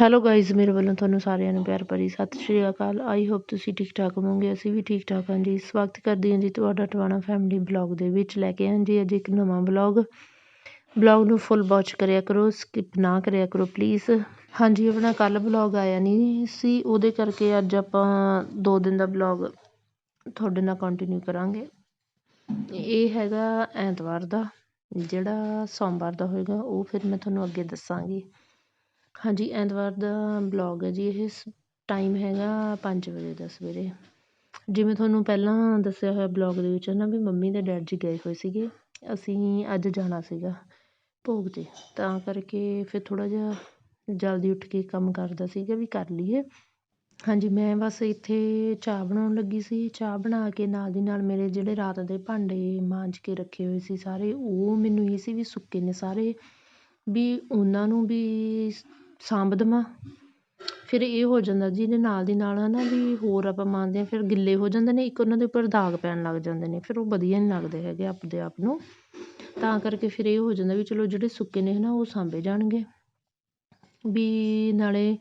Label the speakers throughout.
Speaker 1: Hello guys ਮੇਰੇ ਵੱਲੋਂ ਤੁਹਾਨੂੰ ਸਾਰਿਆਂ ਨੂੰ ਪਿਆਰ ਭਰੀ ਸਤਿ ਸ਼੍ਰੀ ਅਕਾਲ। ਆਈ ਹੋਪ ਤੁਸੀਂ ਠੀਕ ਠਾਕ ਹੋਵੋਗੇ, ਅਸੀਂ ਵੀ ਠੀਕ ਠਾਕ ਹਾਂ ਜੀ। ਸਵਾਗਤ ਕਰਦੇ ਹਾਂ ਜੀ ਤੁਹਾਡਾ ਟਵਾਣਾ ਫੈਮਿਲੀ ਬਲੌਗ ਦੇ ਵਿੱਚ ਲੈ ਕੇ ਆਂ ਜੀ, ਅੱਜ ਇੱਕ ਨਵਾਂ ਬਲੌਗ ਬਲੌਗ ਨੂੰ ਫੁੱਲ ਵਾਚ ਕਰਿਆ ਕਰੋ ਸਕਿਪ ਨਾ ਕਰਿਆ ਕਰੋ ਪਲੀਜ਼ ਹਾਂਜੀ, ਆਪਣਾ ਕੱਲ ਬਲੌਗ ਆਇਆ ਨਹੀਂ ਸੀ, ਉਹਦੇ ਕਰਕੇ ਅੱਜ ਆਪਾਂ ਦੋ ਦਿਨ ਦਾ ਬਲੌਗ ਤੁਹਾਡੇ ਨਾਲ ਕੰਟੀਨਿਊ ਕਰਾਂਗੇ। ਇਹ ਹੈਗਾ ਐਤਵਾਰ ਦਾ, ਜਿਹੜਾ ਸੋਮਵਾਰ ਦਾ ਹੋਏਗਾ, ਉਹ ਫਿਰ ਮੈਂ ਤੁਹਾਨੂੰ ਅੱਗੇ ਦੱਸਾਂਗੀ। ਹਾਂਜੀ, ਐਤਵਾਰ ਦਾ ਬਲੋਗ ਹੈ ਜੀ, ਇਹ ਸ ਟਾਈਮ ਹੈਗਾ ਪੰਜ ਵਜੇ ਦਾ ਸਵੇਰੇ। ਜਿਵੇਂ ਤੁਹਾਨੂੰ ਪਹਿਲਾਂ ਦੱਸਿਆ ਹੋਇਆ ਬਲੋਗ ਦੇ ਵਿੱਚ ਨਾ ਵੀ ਮੰਮੀ ਤੇ ਡੈਡ ਜੀ ਗਏ ਹੋਏ ਸੀਗੇ, ਅਸੀਂ ਅੱਜ ਜਾਣਾ ਸੀਗਾ ਭੋਗ 'ਤੇ। ਤਾਂ ਕਰਕੇ ਫਿਰ ਥੋੜ੍ਹਾ ਜਿਹਾ ਜਲਦੀ ਉੱਠ ਕੇ ਕੰਮ ਕਰਦਾ ਸੀਗਾ ਵੀ ਕਰ ਲਈਏ। ਹਾਂਜੀ, ਮੈਂ ਬਸ ਇੱਥੇ ਚਾਹ ਬਣਾਉਣ ਲੱਗੀ ਸੀ। ਚਾਹ ਬਣਾ ਕੇ ਨਾਲ ਦੀ ਨਾਲ ਮੇਰੇ ਜਿਹੜੇ ਰਾਤ ਦੇ ਭਾਂਡੇ ਮਾਂਜ ਕੇ ਰੱਖੇ ਹੋਏ ਸੀ ਸਾਰੇ, ਉਹ ਮੈਨੂੰ ਇਹ ਸੀ ਵੀ ਸੁੱਕੇ ਨੇ ਸਾਰੇ। ਵੀ ਉਹਨਾਂ ਨੂੰ ਵੀ ਸਾਂਭ ਦੇਵਾਂ ਫਿਰ ਇਹ ਹੋ ਜਾਂਦਾ ਜੀ, ਇਹਦੇ ਨਾਲ ਦੀ ਨਾਲ ਹੈ ਨਾ ਵੀ ਹੋਰ ਆਪਾਂ ਮੰਨਦੇ ਹਾਂ, ਫਿਰ ਗਿੱਲੇ ਹੋ ਜਾਂਦੇ ਨੇ, ਇੱਕ ਉਹਨਾਂ ਦੇ ਉੱਪਰ ਦਾਗ ਪੈਣ ਲੱਗ ਜਾਂਦੇ ਨੇ, ਫਿਰ ਉਹ ਵਧੀਆ ਨਹੀਂ ਲੱਗਦੇ ਹੈਗੇ ਆਪਦੇ ਆਪ ਨੂੰ। ਤਾਂ ਕਰਕੇ ਫਿਰ ਇਹ ਹੋ ਜਾਂਦਾ ਵੀ ਚਲੋ ਜਿਹੜੇ ਸੁੱਕੇ ਨੇ ਹੈ ਨਾ ਉਹ ਸਾਂਭੇ ਜਾਣਗੇ। ਵੀ ਨਾਲੇ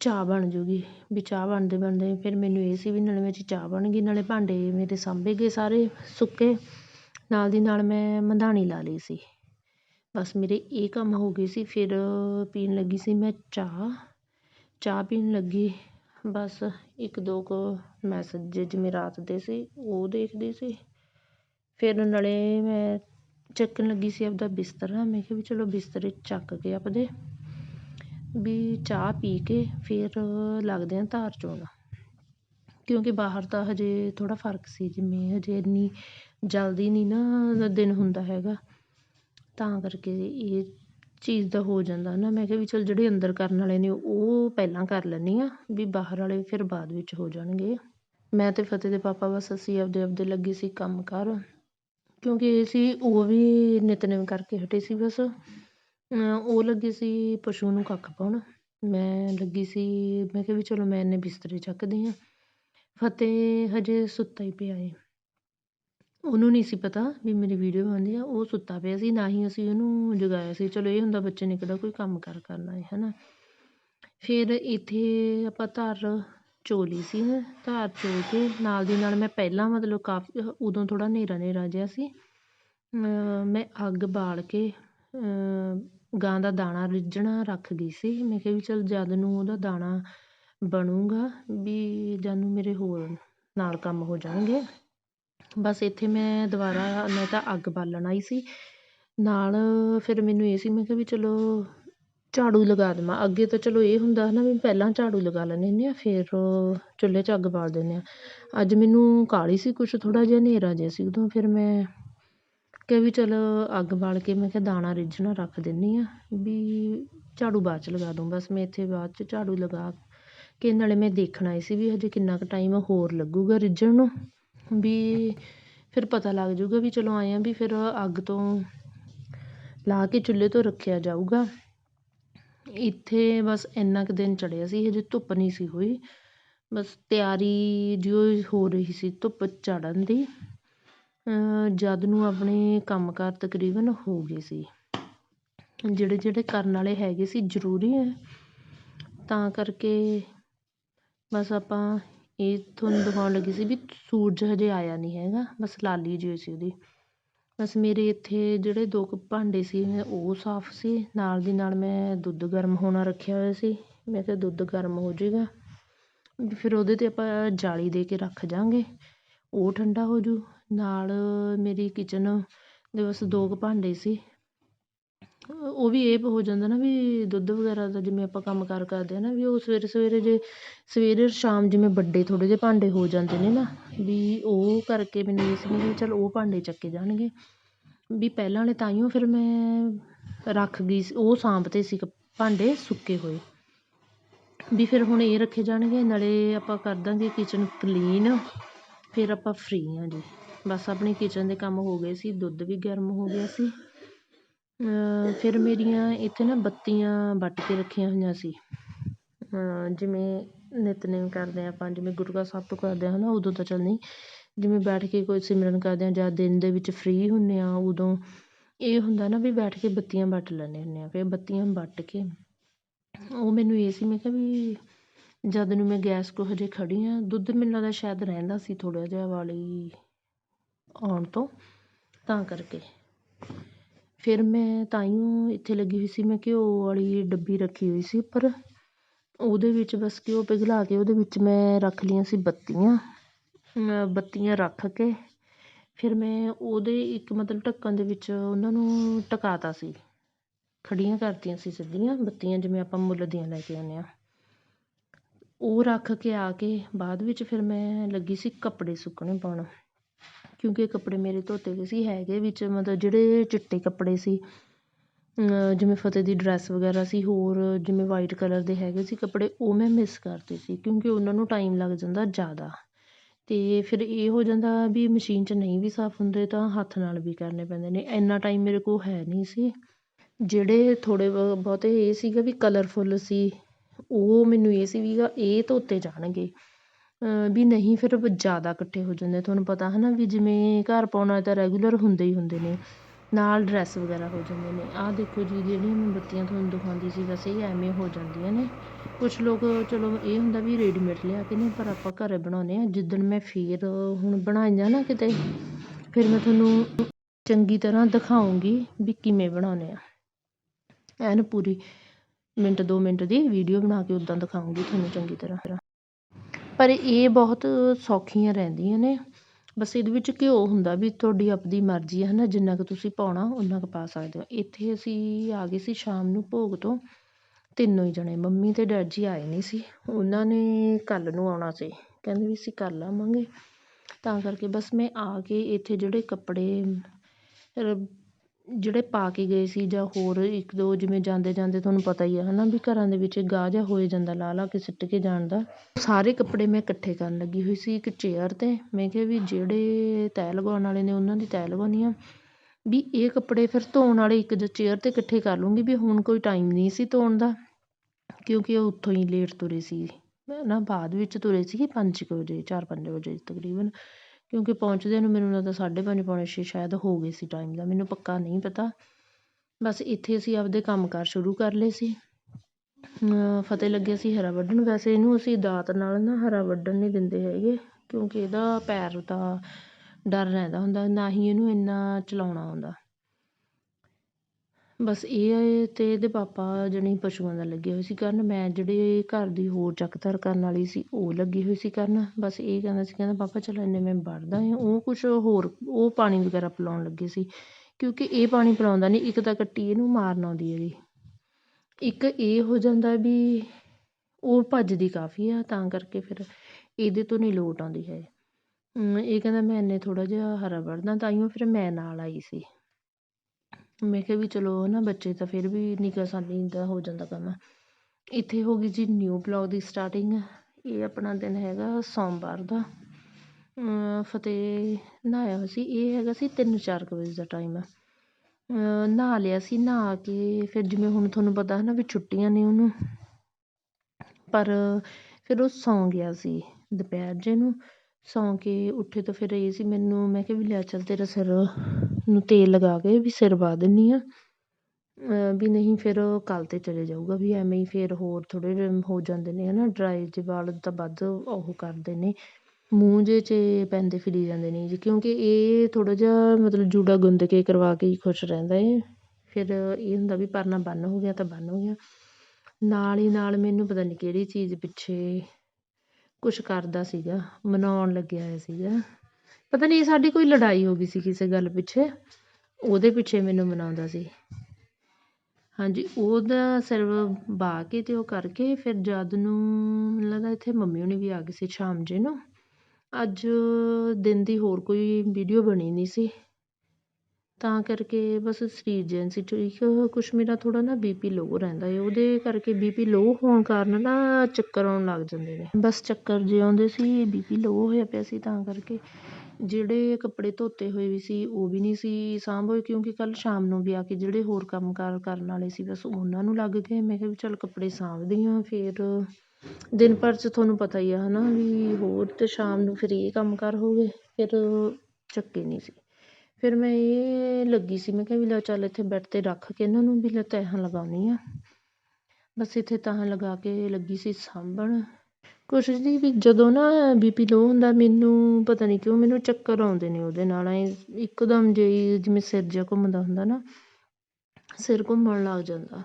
Speaker 1: ਚਾਹ ਬਣ ਜੂਗੀ, ਵੀ ਚਾਹ ਬਣਦੇ ਬਣਦੇ ਫਿਰ ਮੈਨੂੰ ਇਹ ਸੀ ਵੀ ਨਾਲੇ ਮੇਰੀ ਚਾਹ ਬਣ ਗਈ, ਨਾਲੇ ਭਾਂਡੇ ਮੇਰੇ ਸਾਂਭੇ ਗਏ ਸਾਰੇ ਸੁੱਕੇ। ਨਾਲ ਦੀ ਨਾਲ ਮੈਂ ਮਧਾਣੀ ਲਾ ਲਈ ਸੀ। ਬਸ ਮੇਰੇ ਇਹ ਕੰਮ ਹੋ ਗਏ ਸੀ, ਫਿਰ ਪੀਣ ਲੱਗੀ ਸੀ ਮੈਂ ਚਾਹ ਚਾਹ ਪੀਣ ਲੱਗੀ, ਬਸ ਇੱਕ ਦੋ ਕੁ ਮੈਸੇਜ ਜਿਵੇਂ ਰਾਤ ਦੇ ਸੀ, ਉਹ ਦੇਖਦੀ ਸੀ, ਫਿਰ ਨਾਲੇ ਮੈਂ ਚੱਕਣ ਲੱਗੀ ਸੀ ਆਪਦਾ ਬਿਸਤਰਾ, ਮੈਂ ਕਿਹਾ ਵੀ ਚਲੋ ਬਿਸਤਰੇ ਚੱਕ ਕੇ ਆਪਦੇ, ਵੀ ਚਾਹ ਪੀ ਕੇ ਫਿਰ ਲੱਗਦੇ ਆ ਧਾਰ ਚੋਣ, ਕਿਉਂਕਿ ਬਾਹਰ ਤਾਂ ਹਜੇ ਥੋੜ੍ਹਾ ਫ਼ਰਕ ਸੀ ਜਿਵੇਂ ਹਜੇ ਇੰਨੀ ਜਲਦੀ ਨਹੀਂ ਨਾ ਦਿਨ ਹੁੰਦਾ ਹੈਗਾ। ਤਾਂ ਕਰਕੇ ਇਹ ਚੀਜ਼ ਦਾ ਹੋ ਜਾਂਦਾ ਨਾ। ਮੈਂ ਕਿਹਾ ਵੀ ਚਲ ਜਿਹੜੇ ਅੰਦਰ ਕਰਨ ਵਾਲੇ ਨੇ, ਉਹ ਪਹਿਲਾਂ ਕਰ ਲੈਂਦੀ ਹਾਂ ਵੀ ਬਾਹਰ ਵਾਲੇ ਫਿਰ ਬਾਅਦ ਵਿੱਚ ਹੋ ਜਾਣਗੇ। ਮੈਂ ਤੇ ਫਤਿਹ ਦੇ ਪਾਪਾ ਬਸ ਅਸੀਂ ਆਪਦੇ ਆਪਦੇ ਲੱਗੇ ਸੀ ਕੰਮ ਕਾਰ, ਕਿਉਂਕਿ ਇਹ ਸੀ, ਉਹ ਵੀ ਨਿਤਨੇਮ ਕਰਕੇ ਹਟੇ ਸੀ ਬਸ। ਉਹ ਲੱਗੇ ਸੀ ਪਸ਼ੂ ਨੂੰ ਕੱਖ ਪਾਉਣ। ਮੈਂ ਲੱਗੀ ਸੀ, ਮੈਂ ਕਿਹਾ ਵੀ ਚਲੋ ਮੈਂ ਇੰਨੇ ਬਿਸਤਰੇ ਚੱਕਦੀ ਹਾਂ। ਫਤਿਹ ਹਜੇ ਸੁੱਤਾ ਹੀ ਪਿਆ ਏ। ਉਹਨੂੰ ਨਹੀਂ ਸੀ ਪਤਾ ਵੀ ਮੇਰੀ ਵੀਡੀਓ ਬਣਦੀ ਆ, ਉਹ ਸੁੱਤਾ ਪਿਆ ਸੀ, ਨਾ ਹੀ ਅਸੀਂ ਉਹਨੂੰ ਜਗਾਇਆ ਸੀ। ਚਲੋ ਇਹ ਹੁੰਦਾ ਬੱਚੇ ਨੇ ਕਿਹੜਾ ਕੋਈ ਕੰਮ ਕਰ ਕਰਨਾ ਹੈ ਹੈ ਨਾ ਫਿਰ ਇੱਥੇ ਆਪਾਂ ਧਾਰ ਚੋ ਲਈ ਸੀ ਧਾਰ ਚੋ ਕੇ ਨਾਲ ਦੀ ਨਾਲ ਮੈਂ ਪਹਿਲਾਂ ਮਤਲਬ ਕਾਫੀ, ਉਦੋਂ ਥੋੜ੍ਹਾ ਹਨੇਰਾ ਹਨੇਰਾ ਜਿਹਾ ਸੀ। ਮੈਂ ਅੱਗ ਬਾਲ ਕੇ ਗਾਂ ਦਾ ਦਾਣਾ ਰਿੱਝਣਾ ਰੱਖ ਗਈ ਸੀ। ਮੈਂ ਕਿਹਾ ਵੀ ਚਲ ਜਦ ਨੂੰ ਉਹਦਾ ਦਾਣਾ ਬਣੂਗਾ ਵੀ ਜਦ ਨੂੰ ਮੇਰੇ ਹੋਰ ਨਾਲ ਕੰਮ ਹੋ ਜਾਣਗੇ। ਬਸ ਇੱਥੇ ਮੈਂ ਦੁਬਾਰਾ, ਮੈਂ ਤਾਂ ਅੱਗ ਬਾਲਣ ਆਈ ਸੀ। ਨਾਲ ਫਿਰ ਮੈਨੂੰ ਇਹ ਸੀ, ਮੈਂ ਕਿਹਾ ਵੀ ਚਲੋ ਝਾੜੂ ਲਗਾ ਦੇਵਾਂ। ਅੱਗੇ ਤਾਂ ਚਲੋ ਇਹ ਹੁੰਦਾ ਹੈ ਨਾ ਵੀ ਪਹਿਲਾਂ ਝਾੜੂ ਲਗਾ ਲੈਂਦੇ ਹੁੰਦੇ ਹਾਂ ਫਿਰ ਚੁੱਲ੍ਹੇ 'ਚ ਅੱਗ ਬਾਲ ਦਿੰਦੇ ਹਾਂ ਅੱਜ ਮੈਨੂੰ ਕਾਹਲੀ ਸੀ, ਕੁਛ ਥੋੜ੍ਹਾ ਜਿਹਾ ਹਨੇਰਾ ਜਿਹਾ ਸੀ ਉਦੋਂ, ਫਿਰ ਮੈਂ ਕਿਹਾ ਵੀ ਚਲੋ ਅੱਗ ਬਾਲ ਕੇ ਮੈਂ ਕਿਹਾ ਦਾਣਾ ਰਿੱਝਣਾ ਰੱਖ ਦਿੰਦੀ ਹਾਂ ਵੀ ਝਾੜੂ ਬਾਅਦ 'ਚ ਲਗਾ ਦੂੰ। ਬਸ ਮੈਂ ਇੱਥੇ ਬਾਅਦ 'ਚ ਝਾੜੂ ਲਗਾ ਕੇ ਨਾਲੇ ਮੈਂ ਦੇਖਣ ਆਈ ਸੀ ਵੀ ਹਜੇ ਕਿੰਨਾ ਕੁ ਟਾਈਮ ਹੋਰ ਲੱਗੂਗਾ ਰਿੱਝਣ ਨੂੰ। ਵੀ ਫਿਰ ਪਤਾ ਲੱਗ ਜੂਗਾ ਵੀ ਚਲੋ ਆਏ ਆ ਵੀ ਫਿਰ ਅੱਗ ਤੋਂ ਲਾ ਕੇ ਚੁੱਲ੍ਹੇ ਤੋਂ ਰੱਖਿਆ ਜਾਊਗਾ। ਇੱਥੇ ਬਸ ਇੰਨਾ ਕੁ ਦਿਨ ਚੜਿਆ ਸੀ, ਹਜੇ ਧੁੱਪ ਨਹੀਂ ਸੀ ਹੋਈ। ਬਸ ਤਿਆਰੀ ਜੋ ਹੋ ਰਹੀ ਸੀ ਧੁੱਪ ਚੜ੍ਹਨ ਦੀ। ਜਦ ਨੂੰ ਆਪਣੇ ਕੰਮਕਾਰ ਤਕਰੀਬਨ ਹੋ ਗਏ ਸੀ। ਜਿਹੜੇ ਜਿਹੜੇ ਕਰਨ ਵਾਲੇ ਹੈਗੇ ਸੀ ਜ਼ਰੂਰੀ ਹੈ। ਤਾਂ ਕਰਕੇ ਬਸ ਆਪਾਂ ਇਹ ਤੁਹਾਨੂੰ ਦਿਖਾਉਣ ਲੱਗੀ ਸੀ ਵੀ ਸੂਰਜ ਹਜੇ ਆਇਆ ਨਹੀਂ ਹੈਗਾ, ਬਸ ਲਾਲੀ ਜਿਹੀ ਸੀ ਉਹਦੀ। ਬਸ ਮੇਰੇ ਇੱਥੇ ਜਿਹੜੇ ਦੋ ਕੁ ਭਾਂਡੇ ਸੀ ਉਹ ਸਾਫ਼ ਸੀ, ਨਾਲ ਦੀ ਨਾਲ ਮੈਂ ਦੁੱਧ ਗਰਮ ਹੋਣਾ ਰੱਖਿਆ ਹੋਇਆ ਸੀ। ਮੈਂ ਕਿਹਾ ਦੁੱਧ ਗਰਮ ਹੋ ਜਾਏਗਾ, ਫਿਰ ਉਹਦੇ 'ਤੇ ਆਪਾਂ ਜਾਲੀ ਦੇ ਕੇ ਰੱਖ ਜਾਵਾਂਗੇ, ਉਹ ਠੰਡਾ ਹੋ ਜੂ। ਨਾਲ ਮੇਰੀ ਕਿਚਨ ਦੇ ਬਸ ਦੋ ਕੁ ਭਾਂਡੇ ਸੀ ਉਹ ਵੀ ਇਹ ਹੋ ਜਾਂਦਾ ਨਾ ਵੀ ਦੁੱਧ ਵਗੈਰਾ ਦਾ ਜਿਵੇਂ ਆਪਾਂ ਕੰਮ ਕਾਰ ਕਰਦੇ ਹਾਂ ਨਾ, ਵੀ ਉਹ ਸਵੇਰੇ ਸਵੇਰੇ ਜੇ ਸਵੇਰੇ ਸ਼ਾਮ ਜਿਵੇਂ ਵੱਡੇ ਥੋੜ੍ਹੇ ਜਿਹੇ ਭਾਂਡੇ ਹੋ ਜਾਂਦੇ ਨੇ ਨਾ, ਵੀ ਉਹ ਕਰਕੇ ਮੈਨੂੰ ਇਹ ਸੀ ਵੀ ਚੱਲ ਉਹ ਭਾਂਡੇ ਚੱਕੇ ਜਾਣਗੇ। ਵੀ ਪਹਿਲਾਂ ਵਾਲੇ ਤਾਈਓ ਫਿਰ ਮੈਂ ਰੱਖ ਗਈ ਉਹ ਸਾਂਭ 'ਤੇ ਸੀ ਭਾਂਡੇ ਸੁੱਕੇ ਹੋਏ। ਵੀ ਫਿਰ ਹੁਣ ਇਹ ਰੱਖੇ ਜਾਣਗੇ, ਨਾਲੇ ਆਪਾਂ ਕਰ ਦਾਂਗੇ ਕਿਚਨ ਕਲੀਨ ਫਿਰ ਆਪਾਂ ਫ੍ਰੀ ਹਾਂ ਜੀ। ਬਸ ਆਪਣੀ ਕਿਚਨ ਦੇ ਕੰਮ ਹੋ ਗਏ ਸੀ, ਦੁੱਧ ਵੀ ਗਰਮ ਹੋ ਗਿਆ ਸੀ। ਫਿਰ ਮੇਰੀਆਂ ਇੱਥੇ ਨਾ ਬੱਤੀਆਂ ਵੱਟ ਕੇ ਰੱਖੀਆਂ ਹੋਈਆਂ ਸੀ। ਜਿਵੇਂ ਨਿਤਨੇਮ ਕਰਦੇ ਹਾਂ ਆਪਾਂ, ਜਿਵੇਂ ਗੁਟਕਾ ਸਾਹਿਬ ਤੋਂ ਕਰਦੇ ਹਾਂ ਨਾ ਉਦੋਂ ਤਾਂ ਚੱਲ ਨਹੀਂ। ਜਿਵੇਂ ਬੈਠ ਕੇ ਕੋਈ ਸਿਮਰਨ ਕਰਦੇ ਹਾਂ ਜਾਂ ਦਿਨ ਦੇ ਵਿੱਚ ਫਰੀ ਹੁੰਦੇ ਹਾਂ, ਉਦੋਂ ਇਹ ਹੁੰਦਾ ਨਾ ਵੀ ਬੈਠ ਕੇ ਬੱਤੀਆਂ ਵੱਟ ਲੈਂਦੇ ਹੁੰਦੇ ਹਾਂ, ਫਿਰ ਬੱਤੀਆਂ ਵੱਟ ਕੇ। ਉਹ ਮੈਨੂੰ ਇਹ ਸੀ, ਮੈਂ ਕਿਹਾ ਵੀ ਜਦ ਨੂੰ ਮੈਂ ਗੈਸ ਕੋ ਹਜੇ ਖੜ੍ਹੀ ਹਾਂ, ਦੁੱਧ ਮੈਨੂੰ ਲੱਗਦਾ ਸ਼ਾਇਦ ਰਹਿੰਦਾ ਸੀ ਥੋੜ੍ਹਾ ਜਿਹਾ ਵਾਲੀ ਆਉਣ ਤੋਂ, ਤਾਂ ਕਰਕੇ। ਫਿਰ ਮੈਂ ਤਾਈਓ ਇੱਥੇ ਲੱਗੀ ਹੋਈ ਸੀ, ਮੈਂ ਘਿਓ ਵਾਲੀ ਡੱਬੀ ਰੱਖੀ ਹੋਈ ਸੀ ਉੱਪਰ। ਉਹਦੇ ਵਿੱਚ ਬਸ ਘਿਓ ਪਿਘਲਾ ਕੇ ਉਹਦੇ ਵਿੱਚ ਮੈਂ ਰੱਖ ਲਈਆਂ ਸੀ ਬੱਤੀਆਂ ਬੱਤੀਆਂ ਰੱਖ ਕੇ। ਫਿਰ ਮੈਂ ਉਹਦੇ ਇੱਕ ਮਤਲਬ ਢੱਕਣ ਦੇ ਵਿੱਚ ਉਹਨਾਂ ਨੂੰ ਟਿਕਾਤਾ ਸੀ। ਖੜ੍ਹੀਆਂ ਕਰਤੀਆਂ ਸੀ ਸਿੱਧੀਆਂ ਬੱਤੀਆਂ ਜਿਵੇਂ ਆਪਾਂ ਮੁੱਲ ਦੀਆਂ ਲੈ ਕੇ ਆਉਂਦੇ ਹਾਂ। ਉਹ ਰੱਖ ਕੇ ਆ ਕੇ ਬਾਅਦ ਵਿੱਚ ਫਿਰ ਮੈਂ ਲੱਗੀ ਸੀ ਕੱਪੜੇ ਸੁੱਕਣੇ ਪਾਉਣ। ਕਿਉਂਕਿ ਕੱਪੜੇ ਮੇਰੇ ਧੋਤੇ ਗਏ ਸੀ, ਹੈਗੇ ਵਿੱਚ, ਮਤਲਬ ਜਿਹੜੇ ਚਿੱਟੇ ਕੱਪੜੇ ਸੀ ਜਿਵੇਂ ਫਤਿਹ ਦੀ ਡਰੈਸ ਵਗੈਰਾ ਸੀ, ਹੋਰ ਜਿਵੇਂ ਵਾਈਟ ਕਲਰ ਦੇ ਹੈਗੇ ਸੀ ਕੱਪੜੇ, ਉਹ ਮੈਂ ਮਿਸ ਕਰਤੇ ਸੀ, ਕਿਉਂਕਿ ਉਹਨਾਂ ਨੂੰ ਟਾਈਮ ਲੱਗ ਜਾਂਦਾ ਜ਼ਿਆਦਾ। ਅਤੇ ਫਿਰ ਇਹ ਹੋ ਜਾਂਦਾ ਵੀ ਮਸ਼ੀਨ 'ਚ ਨਹੀਂ ਵੀ ਸਾਫ਼ ਹੁੰਦੇ ਤਾਂ ਹੱਥ ਨਾਲ ਵੀ ਕਰਨੇ ਪੈਂਦੇ ਨੇ, ਇੰਨਾ ਟਾਈਮ ਮੇਰੇ ਕੋਲ ਹੈ ਨਹੀਂ ਸੀ। ਜਿਹੜੇ ਥੋੜ੍ਹੇ ਬਹੁਤੇ ਇਹ ਸੀਗਾ ਵੀ ਕਲਰਫੁੱਲ ਸੀ, ਉਹ ਮੈਨੂੰ ਇਹ ਸੀ ਵੀਗਾ ਇਹ ਧੋਤੇ ਜਾਣਗੇ। ਵੀ ਨਹੀਂ, ਫਿਰ ਜ਼ਿਆਦਾ ਇਕੱਠੇ ਹੋ ਜਾਂਦੇ ਤੁਹਾਨੂੰ ਪਤਾ ਹੈ ਨਾ ਵੀ ਜਿਵੇਂ ਘਰ ਪਾਉਣ ਵਾਲੇ ਤਾਂ ਰੈਗੂਲਰ ਹੁੰਦੇ ਹੀ ਹੁੰਦੇ ਨੇ। ਨਾਲ ਡਰੈਸ ਵਗੈਰਾ ਹੋ ਜਾਂਦੇ ਨੇ। ਆਹ ਦੇਖੋ ਜੀ, ਜਿਹੜੀਆਂ ਮੈਂ ਬੱਤੀਆਂ ਤੁਹਾਨੂੰ ਦਿਖਾਉਂਦੀ ਸੀ ਵੈਸੇ ਇਹ ਐਵੇਂ ਹੋ ਜਾਂਦੀਆਂ ਨੇ। ਕੁਛ ਲੋਕ ਚਲੋ ਇਹ ਹੁੰਦਾ ਵੀ ਰੈਡੀਮੇਡ ਲਿਆ ਕੇ ਨਹੀਂ ਪਰ ਆਪਾਂ ਘਰੇ ਬਣਾਉਂਦੇ ਹਾਂ। ਜਿੱਦਣ ਮੈਂ ਫਿਰ ਹੁਣ ਬਣਾਈਆਂ ਨਾ ਕਿਤੇ, ਫਿਰ ਮੈਂ ਤੁਹਾਨੂੰ ਚੰਗੀ ਤਰ੍ਹਾਂ ਦਿਖਾਉਂਗੀ ਵੀ ਕਿਵੇਂ ਬਣਾਉਂਦੇ ਆ। ਐਨ ਪੂਰੀ ਮਿੰਟ, ਦੋ ਮਿੰਟ ਦੀ ਵੀਡੀਓ ਬਣਾ ਕੇ ਉੱਦਾਂ ਦਿਖਾਉਂਗੀ ਤੁਹਾਨੂੰ ਚੰਗੀ ਤਰ੍ਹਾਂ। ਪਰ ਇਹ ਬਹੁਤ ਸੌਖੀਆਂ ਰਹਿੰਦੀਆਂ ਨੇ। ਬਸ ਇਹਦੇ ਵਿੱਚ ਘਿਓ ਹੁੰਦਾ ਵੀ ਤੁਹਾਡੀ ਆਪਦੀ ਮਰਜ਼ੀ ਹੈ ਨਾ ਜਿੰਨਾ ਕੁ ਤੁਸੀਂ ਪਾਉਣਾ ਉਨਾ ਕੁ ਪਾ ਸਕਦੇ ਹੋ। ਇੱਥੇ ਅਸੀਂ ਆ ਗਏ ਸੀ ਸ਼ਾਮ ਨੂੰ ਭੋਗ ਤੋਂ। ਤਿੰਨੋਂ ਹੀ ਜਣੇ, ਮੰਮੀ ਅਤੇ ਡੈਡ ਜੀ ਆਏ ਨਹੀਂ ਸੀ। ਉਹਨਾਂ ਨੇ ਕੱਲ੍ਹ ਨੂੰ ਆਉਣਾ ਸੀ। ਕਹਿੰਦੇ ਵੀ ਅਸੀਂ ਕੱਲ੍ਹ ਆਵਾਂਗੇ। ਤਾਂ ਕਰਕੇ ਬਸ ਮੈਂ ਆ ਕੇ ਇੱਥੇ ਜਿਹੜੇ ਕੱਪੜੇ ਜਿਹੜੇ ਪਾ ਕੇ ਗਏ ਸੀ ਜਾਂ ਹੋਰ ਇੱਕ ਦੋ ਜਿਵੇਂ ਜਾਂਦੇ ਜਾਂਦੇ ਤੁਹਾਨੂੰ ਪਤਾ ਹੀ ਆ ਹੈ ਨਾ ਵੀ ਘਰਾਂ ਦੇ ਵਿੱਚ ਗਾਹ ਜਿਹਾ ਹੋਏ ਜਾਂਦਾ, ਲਾ ਲਾ ਕੇ ਸਿੱਟ ਕੇ ਜਾਣ ਦਾ। ਸਾਰੇ ਕੱਪੜੇ ਮੈਂ ਇਕੱਠੇ ਕਰਨ ਲੱਗੀ ਹੋਈ ਸੀ ਇੱਕ ਚੇਅਰ 'ਤੇ। ਮੈਂ ਕਿਹਾ ਵੀ ਜਿਹੜੇ ਤੈਅ ਲਗਾਉਣ ਵਾਲੇ ਨੇ ਉਹਨਾਂ ਦੀ ਤੈਅ ਲਗਾਉਂਦੀ ਹਾਂ ਵੀ ਇਹ ਕੱਪੜੇ ਫਿਰ ਧੋਣ ਵਾਲੇ ਇੱਕ ਚੇਅਰ 'ਤੇ ਇਕੱਠੇ ਕਰ ਲੂੰਗੀ ਵੀ ਹੁਣ ਕੋਈ ਟਾਈਮ ਨਹੀਂ ਸੀ ਧੋਣ ਦਾ, ਕਿਉਂਕਿ ਉਹ ਉੱਥੋਂ ਹੀ ਲੇਟ ਤੁਰੇ ਸੀ। ਨਾ ਬਾਅਦ ਵਿੱਚ ਤੁਰੇ ਸੀ ਪੰਜ ਕੁ ਵਜੇ, ਚਾਰ ਪੰਜ ਵਜੇ ਤਕਰੀਬਨ। ਕਿਉਂਕਿ ਪਹੁੰਚਦਿਆਂ ਨੂੰ ਮੈਨੂੰ ਲੱਗਦਾ ਸਾਢੇ ਪੰਜ, ਪੌਣੇ ਛੇ ਸ਼ਾਇਦ ਹੋ ਗਏ ਸੀ ਟਾਈਮ ਦਾ, ਮੈਨੂੰ ਪੱਕਾ ਨਹੀਂ ਪਤਾ। ਬਸ ਇੱਥੇ ਅਸੀਂ ਆਪਦੇ ਕੰਮ ਕਾਰ ਸ਼ੁਰੂ ਕਰ ਲਏ ਸੀ। ਫਤਿਹ ਲੱਗੇ ਸੀ ਹਰਾ ਵੱਢਣ, ਵੈਸੇ ਇਹਨੂੰ ਅਸੀਂ ਦਾਤ ਨਾਲ ਨਾ ਹਰਾ ਵੱਢਣ ਨਹੀਂ ਦਿੰਦੇ ਹੈਗੇ, ਕਿਉਂਕਿ ਇਹਦਾ ਪੈਰ ਦਾ ਡਰ ਰਹਿੰਦਾ ਹੁੰਦਾ, ਨਾ ਹੀ ਇਹਨੂੰ ਇੰਨਾ ਚਲਾਉਣਾ ਆਉਂਦਾ। ਬਸ ਇਹ ਤੇ ਇਹਦੇ ਪਾਪਾ ਜਾਣੀ ਪਸ਼ੂਆਂ ਦਾ ਲੱਗੇ ਹੋਏ ਸੀ ਕਰਨ। ਮੈਂ ਜਿਹੜੇ ਘਰ ਦੀ ਹੋਰ ਚੱਕ ਧਰ ਕਰਨ ਵਾਲੀ ਸੀ, ਉਹ ਲੱਗੀ ਹੋਈ ਸੀ ਕਰਨ। ਬਸ ਇਹ ਕਹਿੰਦਾ ਸੀ, ਕਹਿੰਦਾ ਪਾਪਾ ਚਲੋ ਇੰਨੇ ਮੈਂ ਵੜਦਾ ਹਾਂ। ਉਹ ਕੁਛ ਹੋਰ, ਉਹ ਪਾਣੀ ਵਗੈਰਾ ਪਿਲਾਉਣ ਲੱਗੇ ਸੀ। ਕਿਉਂਕਿ ਇਹ ਪਾਣੀ ਪਿਲਾਉਂਦਾ ਨਹੀਂ, ਇੱਕ ਤਾਂ ਕੱਟੀ ਇਹਨੂੰ ਮਾਰਨ ਆਉਂਦੀ ਹੈਗੀ। ਇੱਕ ਇਹ ਹੋ ਜਾਂਦਾ ਵੀ ਉਹ ਭੱਜਦੀ ਕਾਫੀ ਆ, ਤਾਂ ਕਰਕੇ ਫਿਰ ਇਹਦੇ ਤੋਂ ਨਹੀਂ ਲੋਟ ਆਉਂਦੀ ਹੈ। ਇਹ ਕਹਿੰਦਾ ਮੈਂ ਇੰਨੇ ਥੋੜ੍ਹਾ ਜਿਹਾ ਹਰਾ ਵੜਦਾ ਤਾਂਹੀਓ ਫਿਰ ਮੈਂ ਨਾਲ ਆਈ ਸੀ। ਮੈਂ ਕਿਹਾ ਵੀ ਚਲੋ ਹੈ ਨਾ ਬੱਚੇ ਤਾਂ ਫਿਰ ਵੀ ਨਿੱਘ ਆਸਾਨੀ ਦਾ ਹੋ ਜਾਂਦਾ ਕੰਮ। ਇੱਥੇ ਹੋ ਗਈ ਜੀ ਨਿਊ ਬਲੌਗ ਦੀ ਸਟਾਰਟਿੰਗ ਇਹ ਆਪਣਾ ਦਿਨ ਹੈਗਾ ਸੋਮਵਾਰ ਦਾ। ਫਤਿਹ ਨਹਾਇਆ ਹੋਇਆ ਸੀ। ਇਹ ਹੈਗਾ ਸੀ ਤਿੰਨ ਚਾਰ ਕੁ ਵਜੇ ਦਾ ਟਾਈਮ ਨਹਾ ਲਿਆ ਸੀ, ਨਹਾ ਕੇ ਫਿਰ ਜਿਵੇਂ ਹੁਣ ਤੁਹਾਨੂੰ ਪਤਾ ਹੈ ਨਾ ਵੀ ਛੁੱਟੀਆਂ ਨੇ ਉਹਨੂੰ। ਪਰ ਫਿਰ ਉਹ ਸੌਂ ਗਿਆ ਸੀ ਦੁਪਹਿਰ ਜੇ ਨੂੰ ਸੌਂ ਕੇ ਉੱਠੇ ਤਾਂ ਫਿਰ ਇਹ ਸੀ ਮੈਨੂੰ, ਮੈਂ ਕਿਹਾ ਵੀ ਲੈ ਚੱਲ ਤੇਰਾ ਸਿਰ ਨੂੰ ਤੇਲ ਲਗਾ ਕੇ ਵੀ ਸਿਰ ਵਾਹ ਦਿੰਦੀ ਹਾਂ ਵੀ ਨਹੀਂ ਫਿਰ ਕੱਲ੍ਹ 'ਤੇ ਚਲੇ ਜਾਊਗਾ ਵੀ ਐਵੇਂ ਹੀ ਫਿਰ ਹੋਰ ਥੋੜ੍ਹੇ ਹੋ ਜਾਂਦੇ ਨੇ ਹੈ ਨਾ ਡਰਾਈ ਜਿਹੇ ਵਾਲ ਤਾਂ ਵੱਧ ਉਹ ਕਰਦੇ ਨੇ। ਮੂੰਹ ਜਿਹੇ 'ਚ ਪੈਂਦੇ ਫਿਰੀ ਜਾਂਦੇ ਨੇ ਜੀ, ਕਿਉਂਕਿ ਇਹ ਥੋੜ੍ਹਾ ਜਿਹਾ ਮਤਲਬ ਜੂੜਾ ਗੁੰਦ ਕੇ ਕਰਵਾ ਕੇ ਹੀ ਖੁਸ਼ ਰਹਿੰਦਾ ਹੈ ਫਿਰ ਇਹ ਹੁੰਦਾ ਵੀ ਪਰਨਾ ਬੰਨ ਹੋ ਗਿਆ ਤਾਂ ਬੰਨ ਹੋ ਗਿਆ। ਨਾਲ ਹੀ ਨਾਲ ਮੈਨੂੰ ਪਤਾ ਨਹੀਂ ਕਿਹੜੀ ਚੀਜ਼ ਪਿੱਛੇ ਕੁਛ ਕਰਦਾ ਸੀਗਾ, ਮਨਾਉਣ ਲੱਗਿਆ ਹੋਇਆ ਸੀਗਾ। ਪਤਾ ਨਹੀਂ ਸਾਡੀ ਕੋਈ ਲੜਾਈ ਹੋ ਗਈ ਸੀ ਕਿਸੇ ਗੱਲ ਪਿੱਛੇ, ਉਹਦੇ ਪਿੱਛੇ ਮੈਨੂੰ ਮਨਾਉਂਦਾ ਸੀ। ਹਾਂਜੀ, ਉਹਦਾ ਸਿਰ ਵਾਹ ਕੇ ਅਤੇ ਉਹ ਕਰਕੇ ਫਿਰ ਜਦ ਨੂੰ ਮੈਨੂੰ ਲੱਗਦਾ ਇੱਥੇ ਮੰਮੀ ਹੋਣੀ ਵੀ ਆ ਗਏ ਸੀ ਸ਼ਾਮ ਜੇ ਨੂੰ, ਅੱਜ ਦਿਨ ਦੀ ਹੋਰ ਕੋਈ ਵੀਡੀਓ ਬਣੀ ਨਹੀਂ ਸੀ। ਤਾਂ ਕਰਕੇ ਬਸ ਸਰੀਰ ਜਿਹਾ ਸੀ, ਠੀਕ। ਕੁਛ ਮੇਰਾ ਥੋੜ੍ਹਾ ਨਾ ਬੀ ਪੀ ਲੋਅ ਰਹਿੰਦਾ ਹੈ ਉਹਦੇ ਕਰਕੇ ਬੀ ਪੀ ਲੋਅ ਹੋਣ ਕਾਰਨ ਨਾ ਚੱਕਰ ਆਉਣ ਲੱਗ ਜਾਂਦੇ ਨੇ। ਬਸ ਚੱਕਰ ਜਿਹੇ ਆਉਂਦੇ ਸੀ ਬੀ ਪੀ ਲੋਅ ਹੋਇਆ ਪਿਆ ਸੀ, ਤਾਂ ਕਰਕੇ ਜਿਹੜੇ ਕੱਪੜੇ ਧੋਤੇ ਹੋਏ ਵੀ ਸੀ, ਉਹ ਵੀ ਨਹੀਂ ਸੀ ਸਾਂਭ ਹੋਏ, ਕਿਉਂਕਿ ਕੱਲ੍ਹ ਸ਼ਾਮ ਨੂੰ ਵੀ ਆ ਕੇ ਜਿਹੜੇ ਹੋਰ ਕੰਮ ਕਾਰ ਕਰਨ ਵਾਲੇ ਸੀ, ਬਸ ਉਹਨਾਂ ਨੂੰ ਲੱਗ ਗਏ। ਮੈਂ ਕਿਹਾ ਵੀ ਚੱਲ ਕੱਪੜੇ ਸਾਂਭਦੀ ਹਾਂ, ਫਿਰ ਦਿਨ ਭਰ 'ਚ ਤੁਹਾਨੂੰ ਪਤਾ ਹੀ ਆ ਹੈ ਨਾ ਵੀ ਹੋਰ ਅਤੇ ਸ਼ਾਮ ਨੂੰ ਫਿਰ ਇਹ ਕੰਮ ਕਾਰ ਹੋ ਗਏ ਫਿਰ ਚੱਕੇ ਨਹੀਂ ਸੀ। ਫਿਰ ਮੈਂ ਇਹ ਲੱਗੀ ਸੀ, ਮੈਂ ਕਿਹਾ ਵੀ ਲੈ ਚੱਲ ਇੱਥੇ ਬੈੱਡ 'ਤੇ ਰੱਖ ਕੇ ਇਹਨਾਂ ਨੂੰ ਵੀ ਲੈ ਤੈਹਾਂ ਲਗਾਉਂਦੀ ਹਾਂ ਬਸ ਇੱਥੇ ਤਾਂ ਲਗਾ ਕੇ ਲੱਗੀ ਸੀ ਸਾਂਭਣ। ਕੋਸ਼ਿਸ਼ ਨਹੀਂ ਵੀ ਜਦੋਂ ਨਾ ਬੀ ਪੀ ਲੋ ਹੁੰਦਾ ਮੈਨੂੰ ਪਤਾ ਨਹੀਂ ਕਿਉਂ ਮੈਨੂੰ ਚੱਕਰ ਆਉਂਦੇ ਨੇ ਉਹਦੇ ਨਾਲ। ਐ ਇੱਕਦਮ ਜਿਹੀ ਜਿਵੇਂ ਸਿਰ ਜਿਹਾ ਘੁੰਮਦਾ ਹੁੰਦਾ ਨਾ, ਸਿਰ ਘੁੰਮਣ ਲੱਗ ਜਾਂਦਾ।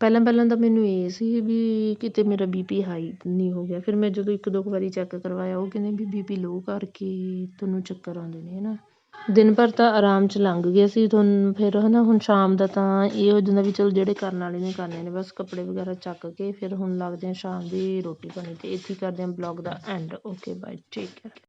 Speaker 1: ਪਹਿਲਾਂ ਪਹਿਲਾਂ ਤਾਂ ਮੈਨੂੰ ਇਹ ਸੀ ਵੀ ਕਿਤੇ ਮੇਰਾ ਬੀ ਪੀ ਹਾਈ ਨਹੀਂ ਹੋ ਗਿਆ। ਫਿਰ ਮੈਂ ਜਦੋਂ ਇੱਕ ਦੋ ਕੁ ਵਾਰੀ ਚੈੱਕ ਕਰਵਾਇਆ, ਉਹ ਕਹਿੰਦੇ ਵੀ ਬੀ ਪੀ ਲੋਅ ਕਰਕੇ ਤੁਹਾਨੂੰ ਚੱਕਰ ਆਉਂਦੇ ਨੇ ਹੈ ਨਾ। ਦਿਨ ਭਰ ਤਾਂ ਆਰਾਮ 'ਚ ਲੰਘ ਗਿਆ ਸੀ ਤੁਹਾਨੂੰ ਫਿਰ ਹੈ ਨਾ ਹੁਣ ਸ਼ਾਮ ਦਾ ਤਾਂ ਇਹ ਹੋ ਜਾਂਦਾ ਵੀ ਚਲੋ ਜਿਹੜੇ ਕਰਨ ਵਾਲੇ ਨੇ ਕਰਨੇ ਨੇ, ਬਸ ਕੱਪੜੇ ਵਗੈਰਾ ਚੱਕ ਕੇ ਫਿਰ ਹੁਣ ਲੱਗਦੇ ਹਾਂ ਸ਼ਾਮ ਦੀ ਰੋਟੀ ਪਾਣੀ 'ਤੇ ਇੱਥੇ ਕਰਦੇ ਹਾਂ ਬਲੌਗ ਦਾ end okay bye take care